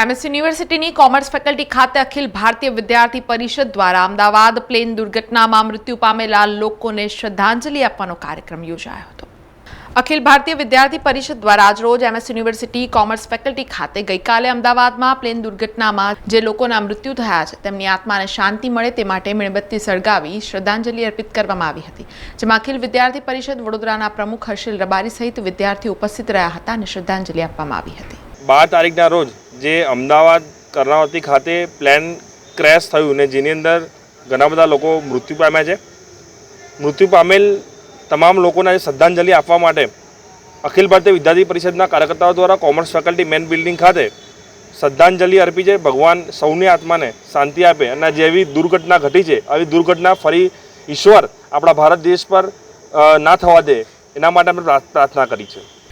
MS યુનિવર્સિટીની commerce faculty ખાતે અખિલ ભારતીય વિદ્યાર્થી પરિષદ દ્વારા અમદાવાદ પ્લેન દુર્ઘટનામાં મૃત્યુ પામેલા લોકોને શ્રદ્ધાંજલિ આપવાનો કાર્યક્રમ યોજાયો હતો. અખિલ ભારતીય વિદ્યાર્થી પરિષદ દ્વારા આજરોજ એમએસ યુનિવર્સિટી કોમર્સ ફેકલ્ટી ખાતે ગઈકાલે અમદાવાદમાં પ્લેન દુર્ઘટનામાં જે લોકોના મૃત્યુ થયા છે, તેમની આત્માને શાંતિ મળે તે માટે મીણબત્તી સળગાવી શ્રદ્ધાંજલિ અર્પિત કરવામાં આવી હતી. જેમાં અખિલ વિદ્યાર્થી પરિષદ વડોદરાના પ્રમુખ હર્ષિલ રબારી સહિત વિદ્યાર્થીઓ ઉપસ્થિત રહ્યા હતા અને શ્રદ્ધાંજલિ આપવામાં આવી હતી. બાર તારીખના રોજ જે અમદાવાદ, કર્ણાવતી ખાતે પ્લેન ક્રેશ થયું ને જેની અંદર ઘણા બધા લોકો મૃત્યુ પામ્યા છે. મૃત્યુ પામેલ તમામ લોકોને શ્રદ્ધાંજલિ આપવા માટે અખિલ ભારતીય વિદ્યાર્થી પરિષદના કાર્યકર્તાઓ દ્વારા કોમર્સ ફેકલ્ટી મેન બિલ્ડિંગ ખાતે શ્રદ્ધાંજલિ અર્પી છે. ભગવાન સૌની આત્માને શાંતિ આપે અને જેવી દુર્ઘટના ઘટી છે. આવી દુર્ઘટના ફરી ઈશ્વર આપણા ભારત દેશ પર ના થવા દે એના માટે અમે પ્રાર્થના કરી છે.